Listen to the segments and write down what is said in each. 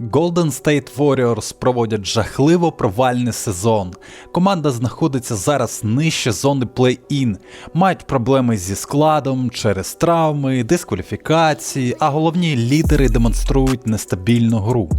Golden State Warriors проводять жахливо провальний сезон. Команда знаходиться зараз нижче зони плей-ін, мають проблеми зі складом через травми, дискваліфікації, а головні лідери демонструють нестабільну гру.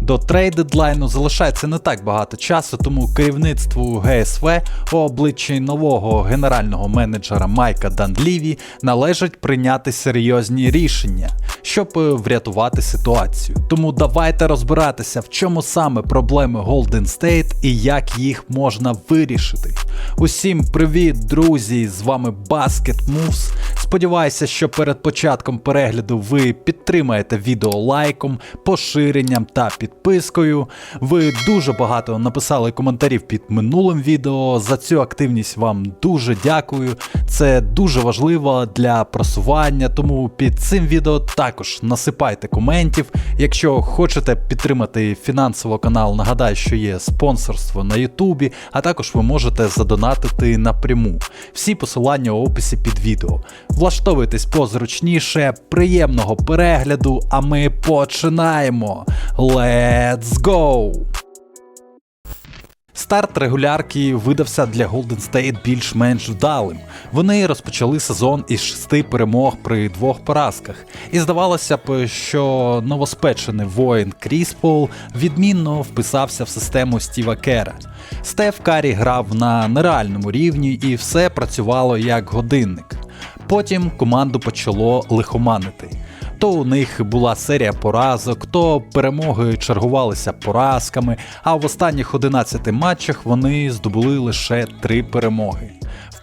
До трейд дедлайну залишається не так багато часу, тому керівництву ГСВ у обличчі нового генерального менеджера Майка Данліві належить прийняти серйозні рішення, щоб е, врятувати ситуацію. Тому давайте розбиратися, в чому саме проблеми Golden State і як їх можна вирішити. Усім привіт, друзі! З вами Basket Moves. Сподіваюся, що перед початком перегляду ви підтримаєте відео лайком, поширенням та підпискою. Ви дуже багато написали коментарів під минулим відео. За цю активність вам дуже дякую. Це дуже важливо для просування, тому під цим відео також насипайте коментів. Якщо хочете підтримати фінансово канал, нагадаю, що є спонсорство на Ютубі, а також ви можете задонатити напряму. Всі посилання у описі під відео. Влаштовуйтесь позручніше, приємного перегляду, а ми починаємо. Let's go! Старт регулярки видався для Golden State більш-менш вдалим. Вони розпочали сезон із шести перемог при двох поразках. І здавалося б, що новоспечений воїн Кріс Пол відмінно вписався в систему Стіва Кера. Стеф Карі грав на нереальному рівні і все працювало як годинник. Потім команду почало лихоманити. То у них була серія поразок, то перемоги чергувалися поразками, а в останніх 11 матчах вони здобули лише 3 перемоги.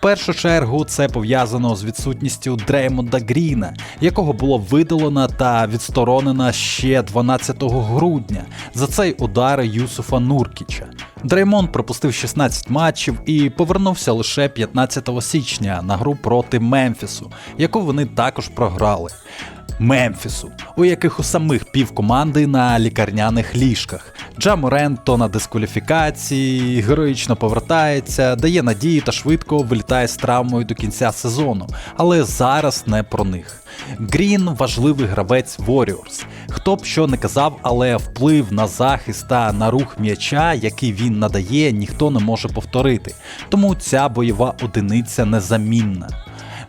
Першу чергу це пов'язано з відсутністю Дреймонда Гріна, якого було видалено та відсторонено ще 12 грудня за цей удар Юсуфа Нуркіча. Дреймон пропустив 16 матчів і повернувся лише 15 січня на гру проти Мемфісу, яку вони також програли. Мемфісу, у яких у самих півкоманди на лікарняних ліжках. Джа то на дискваліфікації, героїчно повертається, дає надії та швидко вилітає з травмою до кінця сезону, але зараз не про них. Грін важливий гравець Warriors. Хто б що не казав, але вплив на захист та на рух м'яча, який він надає, ніхто не може повторити. Тому ця бойова одиниця незамінна.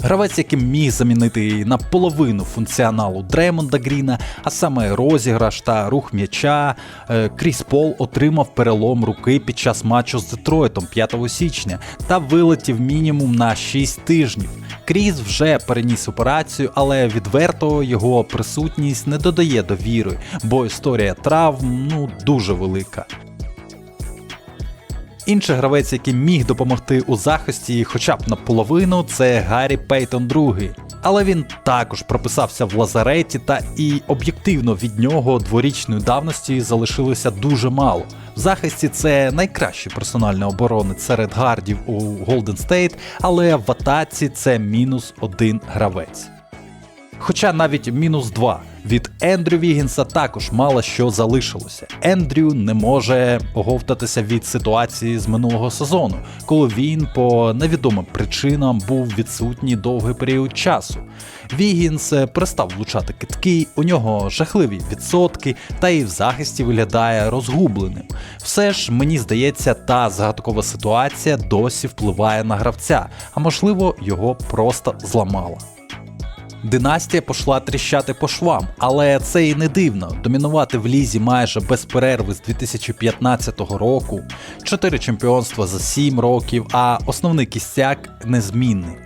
Гравець, який міг замінити наполовину функціоналу Дреймонда Гріна, а саме розіграш та рух м'яча, е, Кріс Пол отримав перелом руки під час матчу з Детройтом 5 січня та вилетів мінімум на 6 тижнів. Кріс вже переніс операцію, але відверто його присутність не додає довіри, бо історія травм ну дуже велика. Інший гравець, який міг допомогти у захисті хоча б наполовину, це Гаррі Пейтон II. Але він також прописався в лазареті, та і об'єктивно від нього дворічної давності залишилося дуже мало. В захисті це найкращий персональний оборонець серед гардів у Golden State, але в атаці це мінус один гравець. Хоча навіть мінус 2 від Ендрю Вігінса також мало що залишилося. Ендрю не може оговтатися від ситуації з минулого сезону, коли він по невідомим причинам був відсутній довгий період часу. Вігінс е, перестав влучати китки, у нього жахливі відсотки, та і в захисті виглядає розгубленим. Все ж мені здається, та загадкова ситуація досі впливає на гравця, а можливо його просто зламала. Династія пішла тріщати по швам, але це і не дивно. Домінувати в лізі майже без перерви з 2015 року, 4 чемпіонства за 7 років, а основний кістяк незмінний.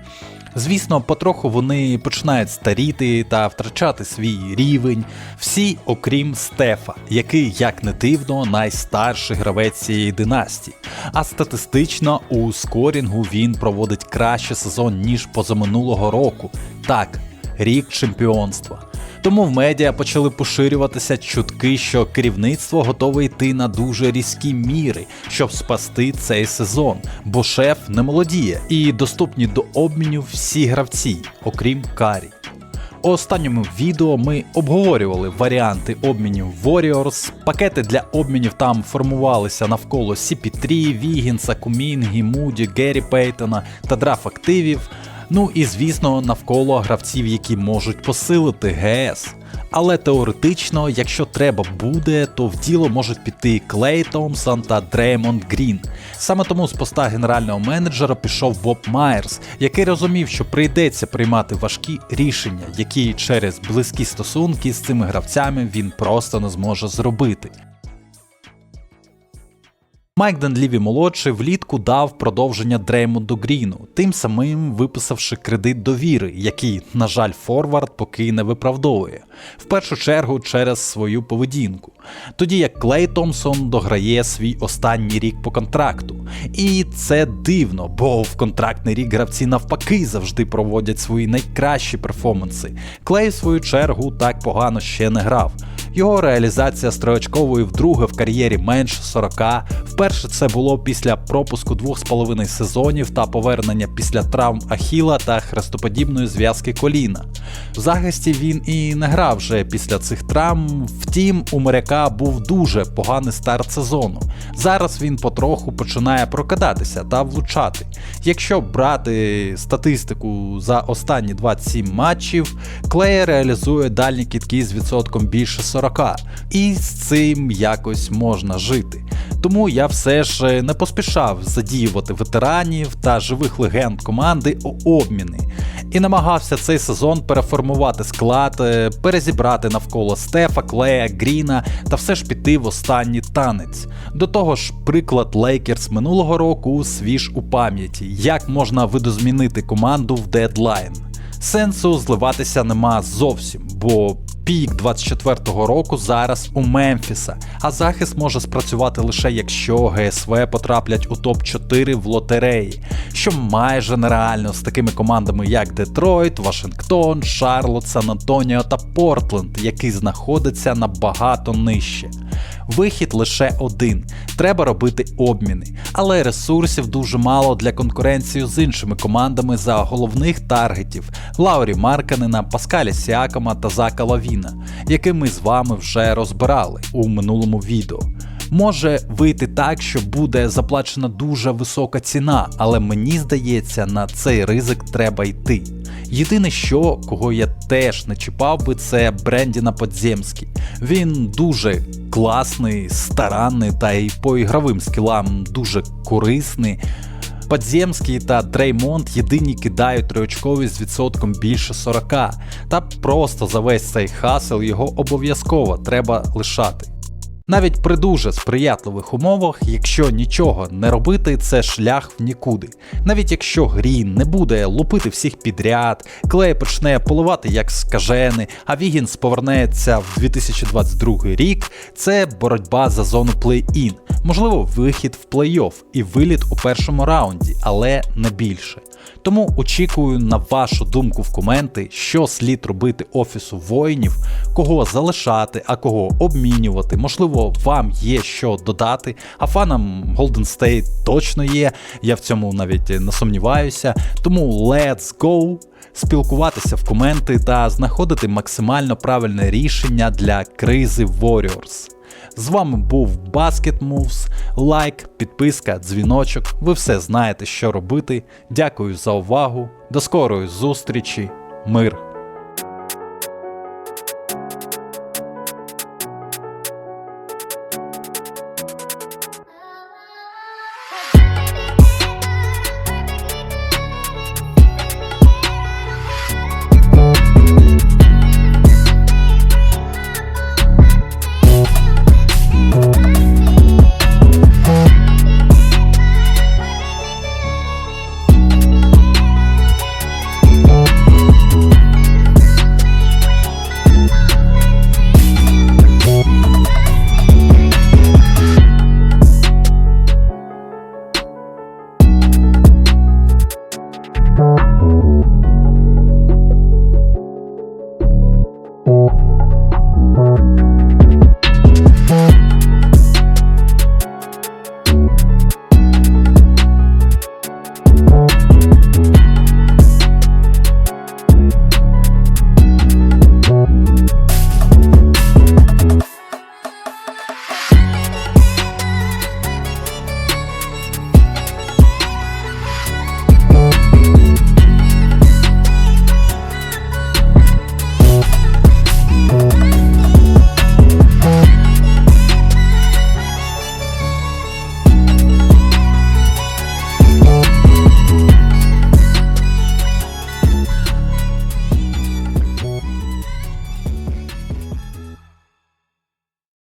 Звісно, потроху вони починають старіти та втрачати свій рівень, всі, окрім Стефа, який, як не дивно, найстарший гравець цієї династії. А статистично у скорінгу він проводить краще сезон ніж позаминулого року. Так, рік чемпіонства. Тому в медіа почали поширюватися чутки, що керівництво готове йти на дуже різкі міри, щоб спасти цей сезон, бо шеф не молодіє і доступні до обміню всі гравці, окрім Карі. У останньому відео ми обговорювали варіанти обмінів Warriors. Пакети для обмінів там формувалися навколо CP3, Вігінса, Кумінгі, Муді, Геррі Пейтона та драф активів. Ну і звісно, навколо гравців, які можуть посилити ГС. Але теоретично, якщо треба буде, то в діло можуть піти Клей Томпсон та Дреймонд Грін. Саме тому з поста генерального менеджера пішов Боб Майерс, який розумів, що прийдеться приймати важкі рішення, які через близькі стосунки з цими гравцями він просто не зможе зробити. Майк Денліві молодший влітку дав продовження Дреймонду Гріну, тим самим виписавши кредит довіри, який, на жаль, Форвард поки не виправдовує, в першу чергу через свою поведінку. Тоді як Клей Томпсон дограє свій останній рік по контракту. І це дивно, бо в контрактний рік гравці навпаки завжди проводять свої найкращі перформанси. Клей, в свою чергу, так погано ще не грав. Його реалізація з триочкової вдруге в кар'єрі менше 40. Вперше це було після пропуску двох з половиною сезонів та повернення після травм Ахіла та хрестоподібної зв'язки коліна. В захисті він і не грав вже після цих травм. Втім, у моряка був дуже поганий старт сезону. Зараз він потроху починає прокидатися та влучати. Якщо брати статистику за останні 27 матчів, Клей реалізує дальні кітки з відсотком більше 40, і з цим якось можна жити. Тому я все ж не поспішав задіювати ветеранів та живих легенд команди у обміни і намагався цей сезон переформувати склад, е, перезібрати навколо Стефа, Клея, Гріна та все ж піти в останній танець. До того ж, приклад Лейкерс минулого року свіж у пам'яті, як можна видозмінити команду в дедлайн. Сенсу зливатися нема зовсім, бо пік 24-го року зараз у Мемфіса, а захист може спрацювати лише якщо ГСВ потраплять у топ-4 в лотереї, що майже нереально з такими командами, як Детройт, Вашингтон, Шарлот, Сан Антоніо та Портленд, який знаходиться набагато нижче. Вихід лише один: треба робити обміни, але ресурсів дуже мало для конкуренції з іншими командами за головних таргетів Лаурі Марканена, Паскаля Сіакома та Зака Лавіна, які ми з вами вже розбирали у минулому відео. Може вийти так, що буде заплачена дуже висока ціна, але мені здається, на цей ризик треба йти. Єдине, що кого я теж не чіпав би, це Брендіна Подземський. Він дуже класний, старанний та й по ігровим скілам дуже корисний. Подземський та Дреймонд єдині кидають триочкові з відсотком більше 40, та просто за весь цей хасел його обов'язково треба лишати. Навіть при дуже сприятливих умовах, якщо нічого не робити, це шлях в нікуди. Навіть якщо Грін не буде лупити всіх підряд, Клей почне поливати як скажений, а Вігінс повернеться в 2022 рік, це боротьба за зону плей-ін, можливо, вихід в плей-офф і виліт у першому раунді, але не більше. Тому очікую на вашу думку в коменти, що слід робити офісу воїнів, кого залишати, а кого обмінювати. Можливо, вам є що додати, а фанам Golden State точно є. Я в цьому навіть не сумніваюся. Тому let's go! Спілкуватися в коменти та знаходити максимально правильне рішення для кризи Warriors. З вами був Basket Moves. Лайк, підписка, дзвіночок. Ви все знаєте, що робити. Дякую за увагу. До скорої зустрічі. Мир!